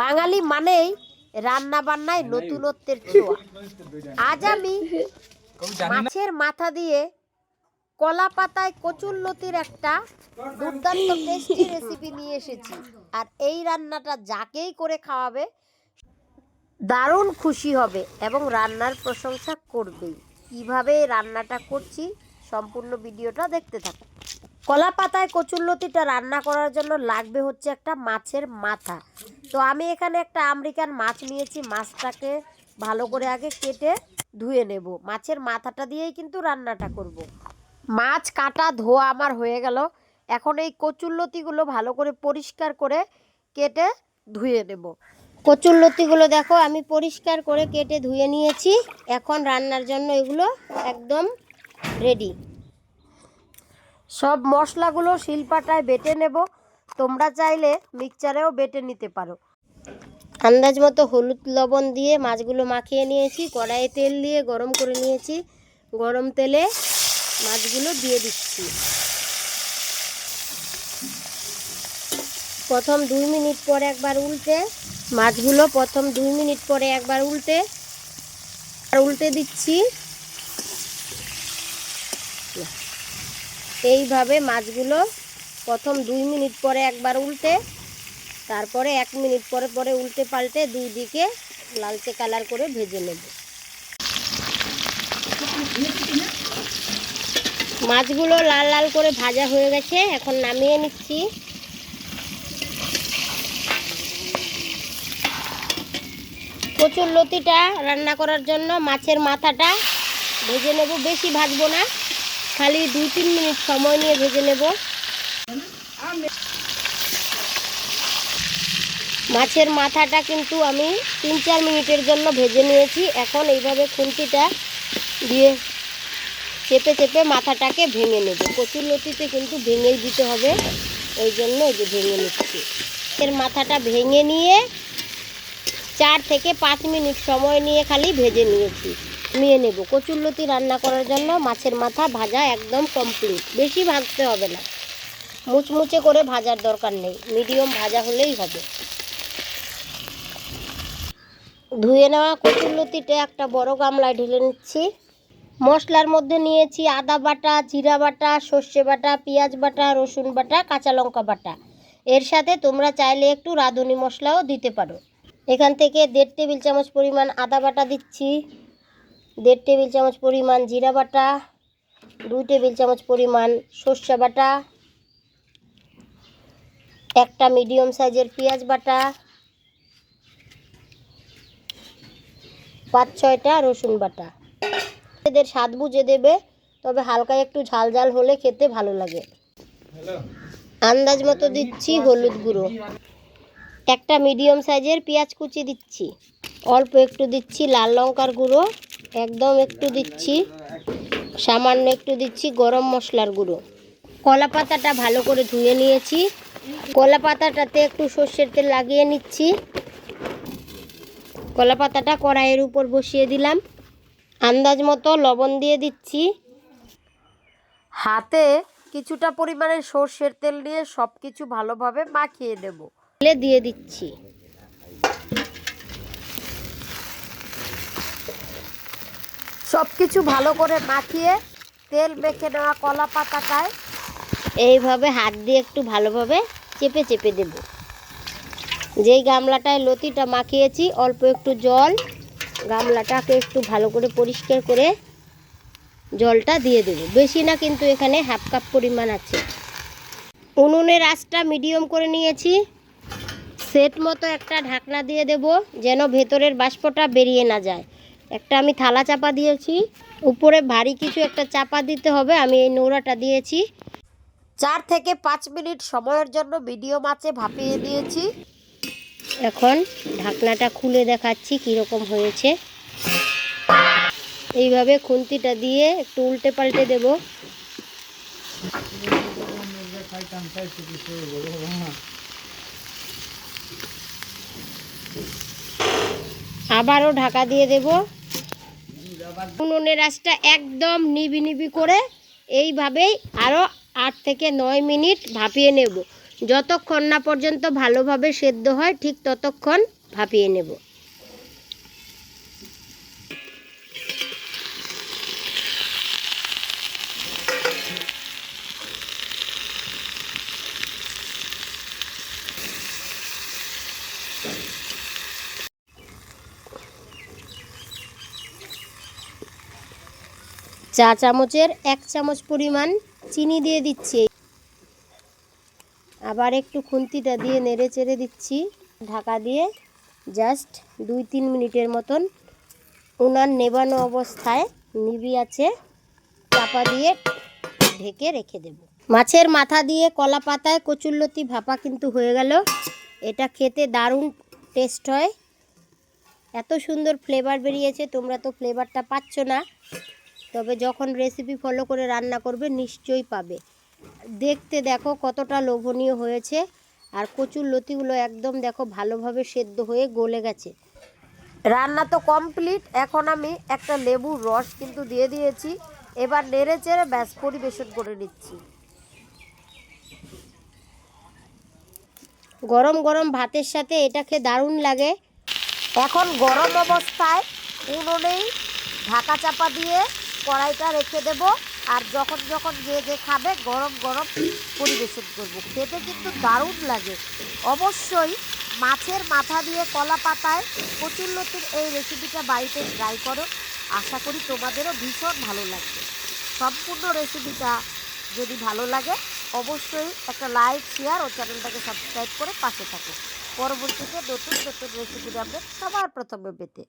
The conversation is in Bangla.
বাঙালি মানেই রান্না বান্নায় নতুনত্বের ছোঁয়া। আজ আমি মাছের মাথা দিয়ে কলা পাতায় কচুর লতির একটা দুর্দান্ত টেস্টি রেসিপি নিয়ে এসেছি। আর এই রান্নাটা যাকেই করে খাওয়াবে, দারুণ খুশি হবে এবং রান্নার প্রশংসা করবেই। কীভাবে রান্নাটা করছি সম্পূর্ণ ভিডিওটা দেখতে থাকুন। কলা পাতায় কচুরলতিটা রান্না করার জন্য লাগবে হচ্ছে একটা মাছের মাথা। তো আমি এখানে একটা আমেরিকান মাছ নিয়েছি। মাছটাকে ভালো করে আগে কেটে ধুয়ে নেব। মাছের মাথাটা দিয়েই কিন্তু রান্নাটা করব। মাছ কাটা ধোয়া আমার হয়ে গেল। এখন এই কচুরলতিগুলো ভালো করে পরিষ্কার করে কেটে ধুয়ে নেব। কচুরলতিগুলো দেখো, আমি পরিষ্কার করে কেটে ধুয়ে নিয়েছি। এখন রান্নার জন্য এগুলো একদম রেডি সব মশলাগুলো শিলপাটায় বেটে নেব। তোমরা চাইলে মিক্সচারেও বেটে নিতে পারো। আন্দাজ মতো হলুদ লবণ দিয়ে মাছগুলো মাখিয়ে নিয়েছি, কড়াইয়ে তেল দিয়ে গরম করে নিয়েছি। গরম তেলে মাছগুলো দিয়ে দিচ্ছি। প্রথম দুই মিনিট পরে একবার উল্টে, মাছগুলো প্রথম দুই মিনিট পরে একবার উল্টে, আর উল্টে দিচ্ছি। এইভাবে মাছগুলো প্রথম দুই মিনিট পরে একবার উল্টে, তারপরে এক মিনিট পরে পরে উল্টে পাল্টে দুই দিকে লালচে কালার করে ভেজে নেব। মাছগুলো লাল লাল করে ভাজা হয়ে গেছে, এখন নামিয়ে নিচ্ছি। কচুর লতিটা রান্না করার জন্য মাছের মাথাটা ভেজে নেব, বেশি ভাজবো না। খালি দুই তিন মিনিট সময় নিয়ে ভেজে নেব। মাছের মাথাটা কিন্তু আমি তিন চার মিনিটের জন্য ভেজে নিয়েছি। এখন এইভাবে খুন্তিটা দিয়ে চেপে চেপে মাথাটাকে ভেঙে নেব। কচুর লতিতে কিন্তু ভেঙেই দিতে হবে, ওই জন্য এই যে ভেঙে নিচ্ছি। এর মাথাটা ভেঙে নিয়ে চার থেকে পাঁচ মিনিট সময় নিয়ে খালি ভেজে নিয়েছি। নিয়ে নেব। কচুর লতি রান্না করার জন্য মাছের মাথা ভাজা একদম কমপ্লিট বেশি ভাজতে হবে না। মুচমুচে করে ভাজার দরকার নেই। মিডিয়াম ভাজা হলেই হবে। ধুয়ে নেওয়া কচুরলতিটা একটা বড় গামলায় ঢেলে নিচ্ছি। মশলার মধ্যে নিয়েছি আদা বাটা, জিরা বাটা, সর্ষে বাটা, পেঁয়াজ বাটা, রসুন বাটা, কাঁচা লঙ্কা বাটা। এর সাথে তোমরা চাইলে একটু রাঁধুনি মশলাও দিতে পারো। এখান থেকে দেড় টেবিল চামচ পরিমাণ আদা বাটা দিচ্ছি, দেড় টেবিল চামচ পরিমাণ জিরা বাটা, দুই টেবিল চামচ পরিমাণ সর্ষে বাটা একটা মিডিয়াম সাইজের পেঁয়াজ বাটা, পাঁচ ছয়টা রসুন বাটা। এদের স্বাদ বুঝে দেবে, তবে হালকা একটু ঝাল ঝাল হলে খেতে ভালো লাগে। আন্দাজ মতো দিচ্ছি হলুদ গুঁড়ো। একটা মিডিয়াম সাইজের পেঁয়াজ কুচি দিচ্ছি। অল্প একটু দিচ্ছি লাল লঙ্কার গুঁড়ো, একদম একটু দিচ্ছি, সামান্য একটু দিচ্ছি গরম মশলার গুঁড়ো। কলা পাতাটা ভালো করে ধুয়ে নিয়েছি। কলা পাতাটাতে একটু সর্ষের তেল লাগিয়ে নিচ্ছি। কলা পাতাটা কড়াইয়ের উপর বসিয়ে দিলাম। আন্দাজ মতো লবণ দিয়ে দিচ্ছি। হাতে কিছুটা পরিমাণে সর্ষের তেল নিয়ে সব কিছু ভালোভাবে মাখিয়ে দেব তেলে দিয়ে দিচ্ছি। সব কিছু ভালো করে মাখিয়ে তেল মেখে নেওয়া কলা পাতাটায় এইভাবে হাত দিয়ে একটু ভালোভাবে চেপে চেপে দেব। যেই গামলাটায় লতিটা মাখিয়েছি, অল্প একটু জল, গামলাটাকে একটু ভালো করে পরিষ্কার করে জলটা দিয়ে দেবো। বেশি না, কিন্তু এখানে হাফ কাপ পরিমাণ আছে। উনুনের আঁচটা মিডিয়াম করে নিয়েছি। সেট মতো একটা ঢাকনা দিয়ে দেব, যেন ভেতরের বাষ্পটা বেরিয়ে না যায়। একটা আমি থালা চাপা দিয়েছি। উপরে ভারী কিছু একটা চাপা দিতে হবে, আমি এই নোড়াটা দিয়েছি। চার থেকে পাঁচ মিনিট সময়ের জন্য মিডিয়াম আঁচে ভাপিয়ে দিয়েছি। এখন ঢাকনাটা খুলে দেখাচ্ছি কীরকম হয়েছে। এইভাবে খুন্তিটা দিয়ে একটু উল্টে পাল্টে দেব। আবারও ঢাকা দিয়ে দেব। উনুনের আঁচটা একদম নিবি নিবি করে এইভাবেই আরও আট থেকে নয় মিনিট ভাপিয়ে নেব। যতক্ষণ না পর্যন্ত ভালোভাবে সেদ্ধ হয়, ঠিক ততক্ষণ ভাপিয়ে নেব। চা চামচের এক চামচ পরিমাণ চিনি দিয়ে দিচ্ছি। আবার একটু খুন্তিটা দিয়ে নেড়ে চেড়ে দিচ্ছি। ঢাকা দিয়ে জাস্ট দুই তিন মিনিটের মতন উনান নেবানো অবস্থায় নিবি আছে, চাপা দিয়ে ঢেকে রেখে দেব। মাছের মাথা দিয়ে কলা পাতায় কচুরলতি ভাপা কিন্তু হয়ে গেল। এটা খেতে দারুণ টেস্ট হয়। এত সুন্দর ফ্লেভার বেরিয়েছে, তোমরা তো ফ্লেভারটা পাচ্ছ না। তবে যখন রেসিপি ফলো করে রান্না করবে, নিশ্চয়ই পাবে। দেখতে দেখো কতটা লোভনীয় হয়েছে। আর কচুর লতিগুলো একদম দেখো ভালোভাবে সেদ্ধ হয়ে গলে গেছে। রান্না তো কমপ্লিট এখন আমি একটা লেবুর রস কিন্তু দিয়ে দিয়েছি। এবার নেড়ে চেড়ে ব্যাস পরিবেশন করে নিচ্ছি। গরম গরম ভাতের সাথে এটা খেয়ে দারুণ লাগে। এখন গরম অবস্থায় উনুনেই ঢাকা চাপা দিয়ে কড়াইটা রেখে দেব আর যখন যখন যে যে খাবে গরম গরম পরিবেশন করব। খেতে কিন্তু দারুণ লাগে। অবশ্যই মাছের মাথা দিয়ে কলা পাতায় কচুরলতির এই রেসিপিটা বাড়িতে ট্রাই করো। আশা করি তোমাদেরও ভীষণ ভালো লাগবে। সম্পূর্ণ রেসিপিটা যদি ভালো লাগে, অবশ্যই একটা লাইক শেয়ার ও চ্যানেলটাকে সাবস্ক্রাইব করে পাশে থাকো। পরবর্তীতে নতুন নতুন রেসিপি আপডেট সবার প্রথমে পেতে।